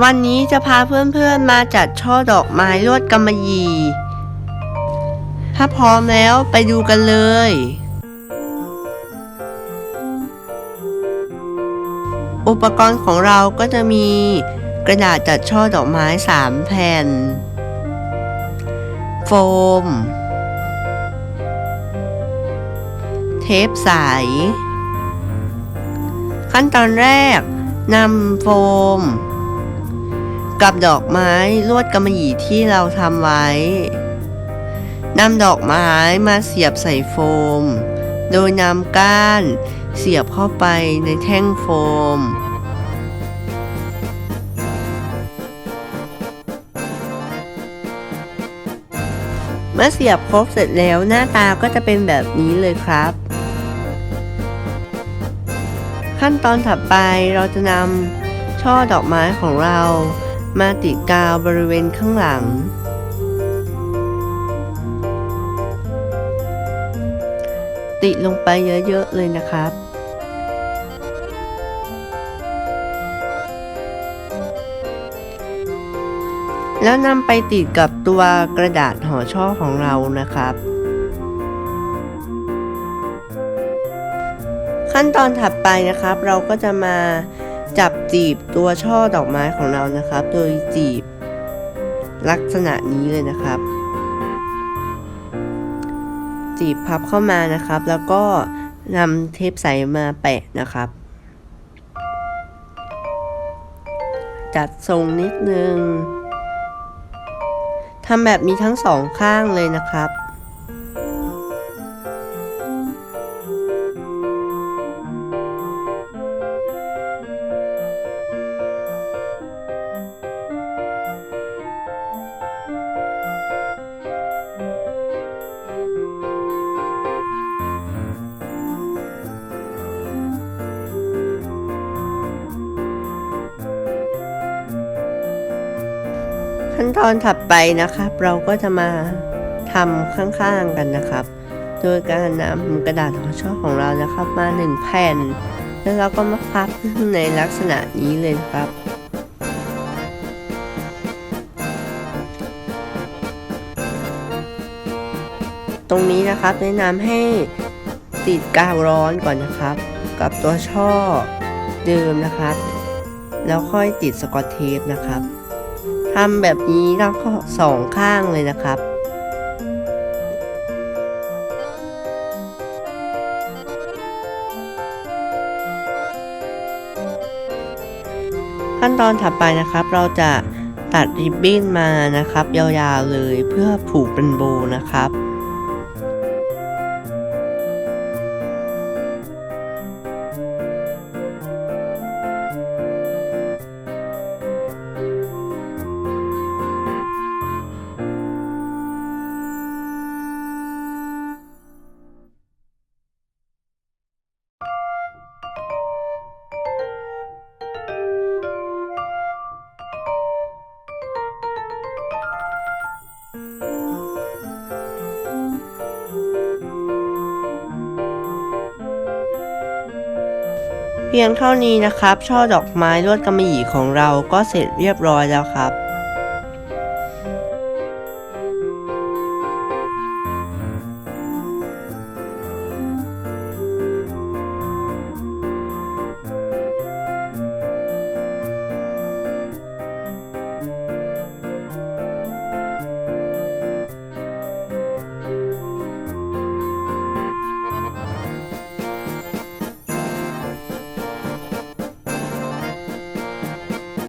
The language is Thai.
วันนี้จะพาเพื่อนๆมาจัดช่อดอกไม้ลวดกำมะหยี่ ถ้าพร้อมแล้วไปดูกันเลย อุปกรณ์ของเราก็จะมีกระดาษจัดช่อดอกไม้ 3 แผ่น โฟม เทปใส ขั้นตอนแรกนำโฟม กับดอกไม้ลวดกำมะหยี่ที่เราทำไว้นำดอกไม้มาเสียบใส่โฟม โดยนำก้านเสียบเข้าไปในแท่งโฟม เมื่อเสียบครบเสร็จแล้วหน้าตาก็จะเป็นแบบนี้เลยครับ ขั้นตอนถัดไปเราจะนำช่อดอกไม้ของเรา มาติดกาวบริเวณข้างหลัง ติดลงไปเยอะๆเลยนะครับ แล้วนำไปติดกับตัวกระดาษห่อช่อของเรานะครับขั้นตอนถัดไปนะครับ เราก็จะมา จับจีบตัวช่อดอกไม้ของเรานะครับ โดยจีบลักษณะนี้เลยนะครับ จีบพับเข้ามานะครับ แล้วก็นำเทปใสมาแปะนะครับ จัดทรงนิดนึงทำแบบนี้ทั้งสองข้างเลยนะครับ ขั้นตอนถัดไปนะครับ เราก็จะมาทำข้างๆกันนะครับ โดยการนำกระดาษห่อช่อของเรานะครับ มาหนึ่งแผ่น แล้วเราก็มาพับในลักษณะนี้เลยครับตรงนี้นะครับแนะนำให้ติดกาวร้อนก่อนนะครับ กับตัวช่อเดิมนะครับ แล้วค่อยติดสกอตเทปนะครับ ทำแบบนี้ทั้งสองข้างเลยนะครับ ขั้นตอนถัดไปนะครับเราจะตัดริบบิ้นมานะครับ ยาวๆเลยเพื่อผูกเป็นโบนะครับ เพียงเท่านี้นะครับ ช่อดอกไม้ลวดกำมะหยี่ของเราก็เสร็จเรียบร้อยแล้วครับ